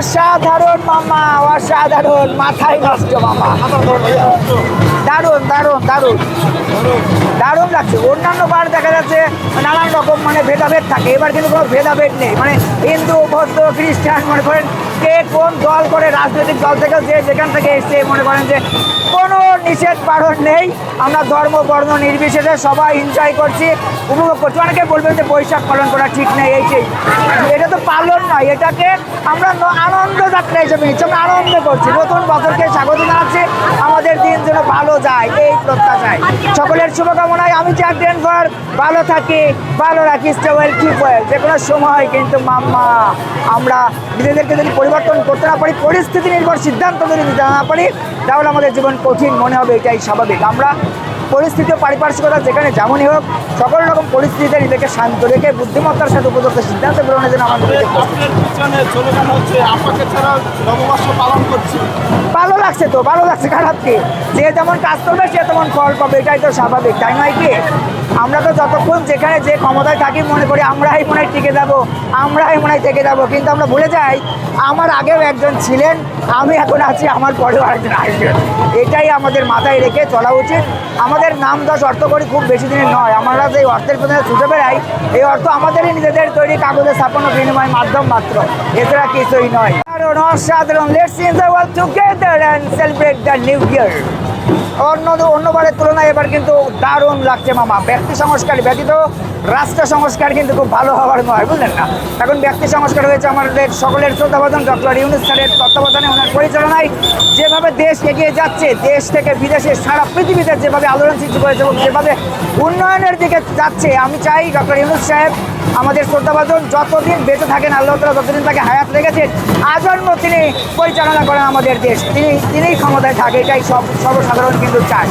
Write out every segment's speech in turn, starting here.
অসাধারণ মামা অসাধারণ মাথায় নষ্ট মামা। দারুণ দারুণ দারুণ। দারুণ লাগছে। অন্যান্য বার দেখা যাচ্ছে নানান রকম মানে ভেদাভেদ থাকে। এবার কিন্তু কোনো ভেদাভেদ নেই। মানে হিন্দু, বৌদ্ধ, খ্রিস্টান মনে করেন কে কোন দল করে রাজনৈতিক দল থেকে যে যেখান থেকে এসছে মনে করেন যে কোনো নিষেধ বারণ নেই। আমরা ধর্ম, বর্ণ নির্বিশেষে সবাই এনজয় করছি, উপভোগ করছি। অনেকে বলবেন যে বৈশাখ পালন করা ঠিক নেই, এই সেই। এটা তো পালন নয়। এটাকে আমরা আনন্দ যাত্রা হিসেবে নিচ্ছি। আমরা আনন্দ করছি। নতুন বছরকে স্বাগত জানাচ্ছি। আমাদের দিন যেন ভালো যায় এই প্রত্যাশায়। সকলের শুভকামনায় আমি চার দিন ডেনভার ভালো থাকি ভালো রাখি স্টেওয়েল ঠিক ওয়েল যে কোনো সময় কিন্তু মাম্মা আমরা নিজেদেরকে যদি পরিবর্তন করতে না পারি পরিস্থিতি নির্ভর সিদ্ধান্ত যদি নিতে না পারি তাহলে আমাদের জীবন কঠিন মনে হবে এটাই স্বাভাবিক। আমরা পরিস্থিতি পারিপার্শ্বিকতা যেখানে যেমনই হোক সকল রকম পরিস্থিতিতে নিজেকে শান্ত রেখে বুদ্ধিমত্তার সাথে উপযুক্ত সিদ্ধান্ত গ্রহণের জন্য আমাদের পালন করছি। ভালো লাগছে তো, ভালো লাগছে, খারাপ কি? যে যেমন কাজ করবে, সে তেমন ফল পাবে, এটাই তো স্বাভাবিক, তাই নয় কি? আমরা তো যতক্ষণ যেখানে যে ক্ষমতায় থাকি, মনে করি আমরাই মনে হয় টিকে যাব, আমরাই মনে হয় থেকে যাব, কিন্তু আমরা ভুলে যাই, আমার আগেও একজন ছিলেন, আমি এখন আছি, আমার পরেও আরেকজন আসবেন এটাই আমাদের মাথায় রেখে চলা উচিত। আমাদের নাম দশ অর্থ করি খুব বেশি দিনের নয়, আমরা যে অর্থের পেছনে ছুটে বেড়াই, এই অর্থ আমাদেরই নিজেদের তৈরি কাগজে ছাপানো বিনিময় মাধ্যম মাত্র, এছাড়া কিছুই নয়। Sharon Oshadron. Let's sing the world together and celebrate the new year. অন্য অন্যবারের তুলনায় এবার কিন্তু দারুণ লাগছে মামা। ব্যক্তি সংস্কার ব্যতীত রাষ্ট্র সংস্কার কিন্তু খুব ভালো হওয়ার নয় বুঝলেন না? এখন ব্যক্তি সংস্কার হয়েছে আমাদের সকলের শ্রদ্ধাভাজন ডক্টর ইউনুস স্যারের তত্ত্বাবধানে ওনার পরিচালনায়। যেভাবে দেশ এগিয়ে যাচ্ছে, দেশ থেকে বিদেশে সারা পৃথিবীতে যেভাবে আলোড়ন সৃষ্টি করেছে এবং যেভাবে উন্নয়নের দিকে যাচ্ছে, আমি চাই ডক্টর ইউনুস সাহেব আমাদের শ্রদ্ধাভাজন যতদিন বেঁচে থাকেন আল্লাহ তালা যতদিন তাকে হায়াত রেখেছেন আজন্ম তিনি পরিচালনা করেন আমাদের দেশ। তিনি, তিনিই ক্ষমতায় থাকে, এটাই সব সর্বসাধারণ কিন্তু চায়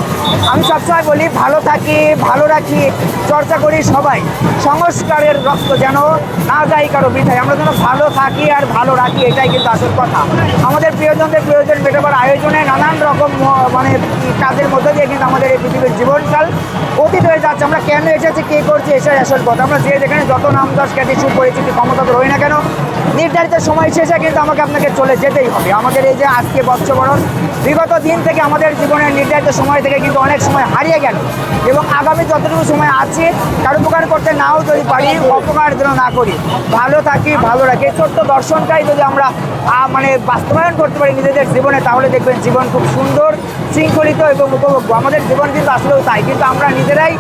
আমি সবসময় বলি, ভালো থাকি, ভালো রাখি, চর্চা করি সবাই। সংস্কারের রক্ত যেন না যায় কারও বিধায়। আমরা যেন ভালো থাকি আর ভালো রাখি, এটাই কিন্তু আসল কথা। আমাদের প্রিয়জনদের প্রয়োজন মেটাবার আয়োজনে নানান রকম মানে কাজের মধ্যে দিয়ে কিন্তু আমাদের এই পৃথিবীর জীবনকাল অতীত হয়ে যাচ্ছে। আমরা কেন এসেছে, কে করছে, এসে আসল কথা। আমরা যে যেখানে যত নাম দশ খ্যাতি সুপরিচিতি ক্ষমতা রই না কেন, নির্ধারিত সময় শেষে কিন্তু আমাকে আপনাকে চলে যেতেই হবে। আমাদের এই যে আজকে বর্ষবরণ বিগত দিন থেকে আমাদের জীবনের নির্ধারিত সময় থেকে কিন্তু অনেক সময় হারিয়ে গেল। এবং আগামী যতটুকু সময় আছে, কার উপকার করতে নাও যদি পারি, অপকার যেন না করি। ভালো থাকি, ভালো রাখি। ছোট্ট দর্শনটাই যদি আমরা মানে বাস্তবায়ন করতে পারি নিজেদের জীবনে, তাহলে দেখবেন জীবন খুব সুন্দর, শৃঙ্খলিত এবং উপভোগ্য। আমাদের জীবন কিন্তু আসলেও তাই। কিন্তু আমরা নিজেরাই,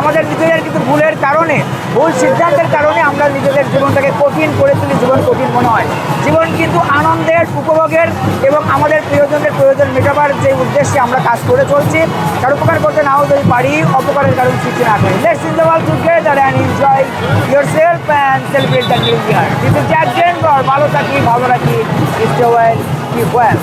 আমাদের নিজেদের কিন্তু ভুলের কারণে, ভুল সিদ্ধান্তের কারণে আমরা নিজেদের জীবনটাকে কঠিন করে তুলি, জীবন কঠিন মনে হয়। জীবন কিন্তু আনন্দের উপভোগের এবং আমাদের প্রিয়জনের প্রয়োজন মেটাবার যে উদ্দেশ্যে আমরা কাজ করে চলছি তার উপকার করতে নাও যদি পারি, অপকারের কারণ সৃষ্টি না করি। Let's in the world together and enjoy yourself and celebrate the new year this is ভালো থাকি, ভালো রাখি is the well keep well